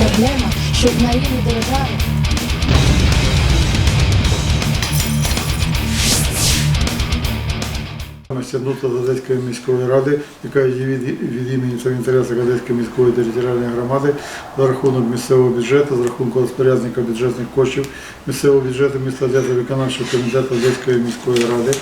проблема, що в наївній державі. З Одеської міської ради, яка є від, імені в інтересах Одеської міської територіальної громади за рахунок місцевого бюджету, за рахунок розпорядника бюджетних коштів місцевого бюджету міста Одеса виконавчого комітету Одеської міської ради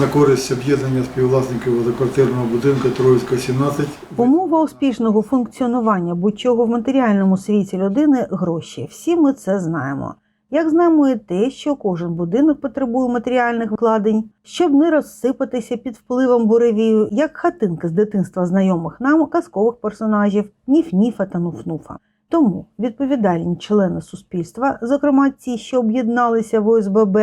на користь об'єднання співвласників водоквартирного будинку Троїцька 17 Умова успішного функціонування будь-чого в матеріальному світі людини гроші. Всі ми це знаємо. Як знаємо і те, що кожен будинок потребує матеріальних вкладень, щоб не розсипатися під впливом буревію, як хатинки з дитинства знайомих нам казкових персонажів Ніф-Ніфа та Нуф-Нуфа. Тому відповідальні члени суспільства, зокрема ті, що об'єдналися в ОСББ,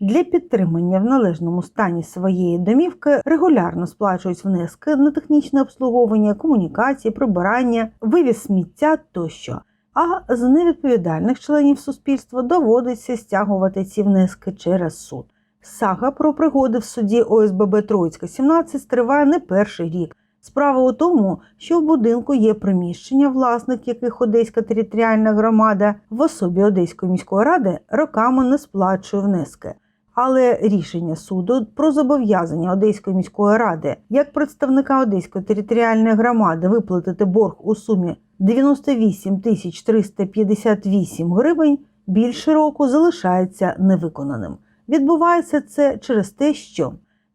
для підтримання в належному стані своєї домівки регулярно сплачують внески на технічне обслуговування, комунікації, прибирання, вивіз сміття тощо. А з невідповідальних членів суспільства доводиться стягувати ці внески через суд. Сага про пригоди в суді ОСББ Троїцька 17 триває не перший рік. Справа у тому, що в будинку є приміщення, власник яких Одеська територіальна громада в особі Одеської міської ради роками не сплачує внески. Але рішення суду про зобов'язання Одеської міської ради як представника Одеської територіальної громади виплатити борг у сумі 98 тисяч 358 гривень більше року залишається невиконаним. Відбувається це через те, що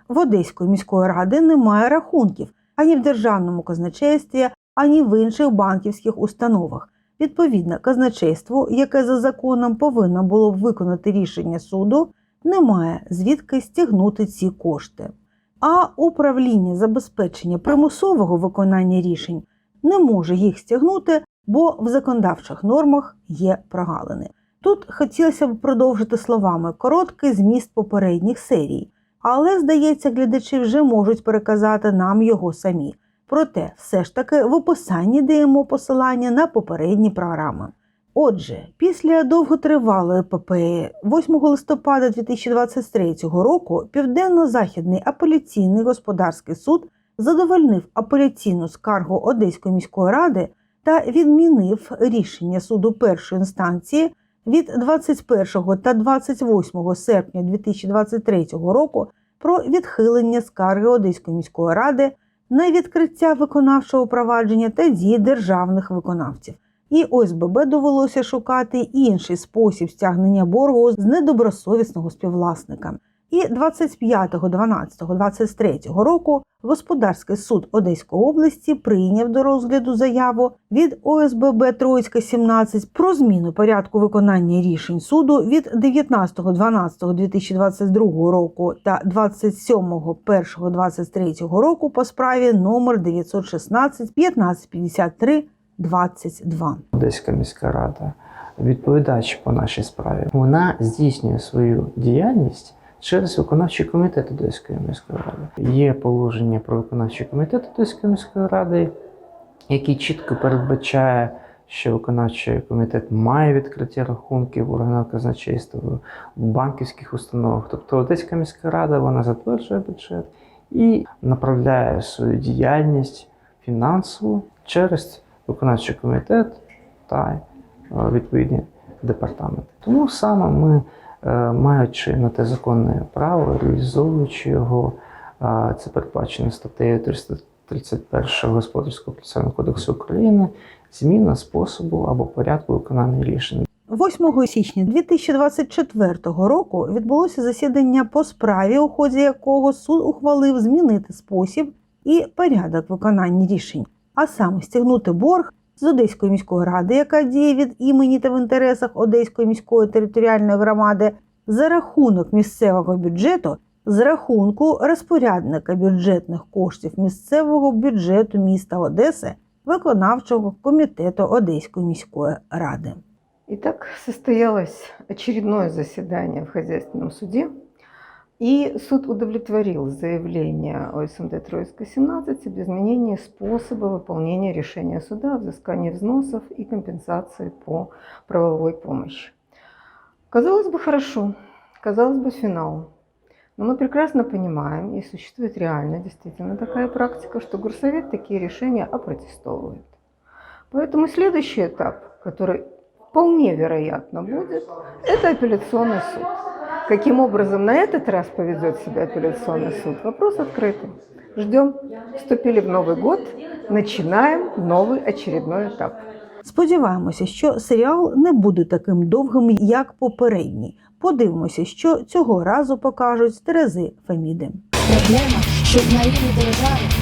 в Одеської міської ради немає рахунків ані в державному казначействі, ані в інших банківських установах. Відповідно, казначейство, яке за законом повинно було б виконати рішення суду, немає звідки стягнути ці кошти. А управління забезпечення примусового виконання рішень не може їх стягнути, бо в законодавчих нормах є прогалини. Тут хотілося б продовжити словами короткий зміст попередніх серій, але, здається, глядачі вже можуть переказати нам його самі. Проте, все ж таки, в описанні даємо посилання на попередні програми. Отже, після довготривалої епопеї 8 листопада 2023 року Південно-Західний апеляційний господарський суд задовольнив апеляційну скаргу Одеської міської ради та відмінив рішення суду першої інстанції від 21 та 28 серпня 2023 року про відхилення скарги Одеської міської ради на відкриття виконавчого провадження та дії державних виконавців. І ОСББ довелося шукати інший спосіб стягнення боргу з недобросовісного співвласника. І 25.12.23 року Господарський суд Одеської області прийняв до розгляду заяву від ОСББ Троїцька 17 про зміну порядку виконання рішень суду від 19.12.2022 року та 27.01.23 року по справі номер 916 1553 22. Одеська міська рада, відповідач по нашій справі, вона здійснює свою діяльність через виконавчий комітет Одеської міської ради. Є положення про виконавчий комітет Одеської міської ради, який чітко передбачає, що виконавчий комітет має відкриття рахунків в органах казначейства в банківських установах. Тобто Одеська міська рада вона затверджує бюджет і направляє свою діяльність фінансову через виконавчий комітет та е, відповідні департаменти. Тому саме ми, е, маючи на те законне право, реалізовуючи його, це передбачено статтею 331 Господарського процесуального кодексу України, зміна способу або порядку виконання рішень. 8 січня 2024 року відбулося засідання по справі, у ході якого суд ухвалив змінити спосіб і порядок виконання рішень, а саме стягнути борг з Одеської міської ради, яка діє від імені та в інтересах Одеської міської територіальної громади, за рахунок місцевого бюджету, з рахунку розпорядника бюджетних коштів місцевого бюджету міста Одеси, виконавчого комітету Одеської міської ради. Итак, состоялось очередное заседание в хозяйственном суде, и суд удовлетворил заявление ОСМД Троицкой 17 об изменении способа выполнения решения суда о взыскании взносов и компенсации по правовой помощи. Казалось бы, хорошо, казалось бы, финал. Но мы прекрасно понимаем, и существует реально действительно такая практика, что горсовет такие решения опротестовывает. Поэтому следующий этап, который вполне вероятно будет, это апелляционный суд. Каким образом на этот раз поведет себя апелляционный суд? Вопрос открытый. Ждем. Вступили в Новый год, начинаем новый очередной этап. Сподіваємося, що серіал не буде таким довгим, як попередній. Подивимося, що цього разу покажуть з Терези Феміди. Проблема, що в наївній державі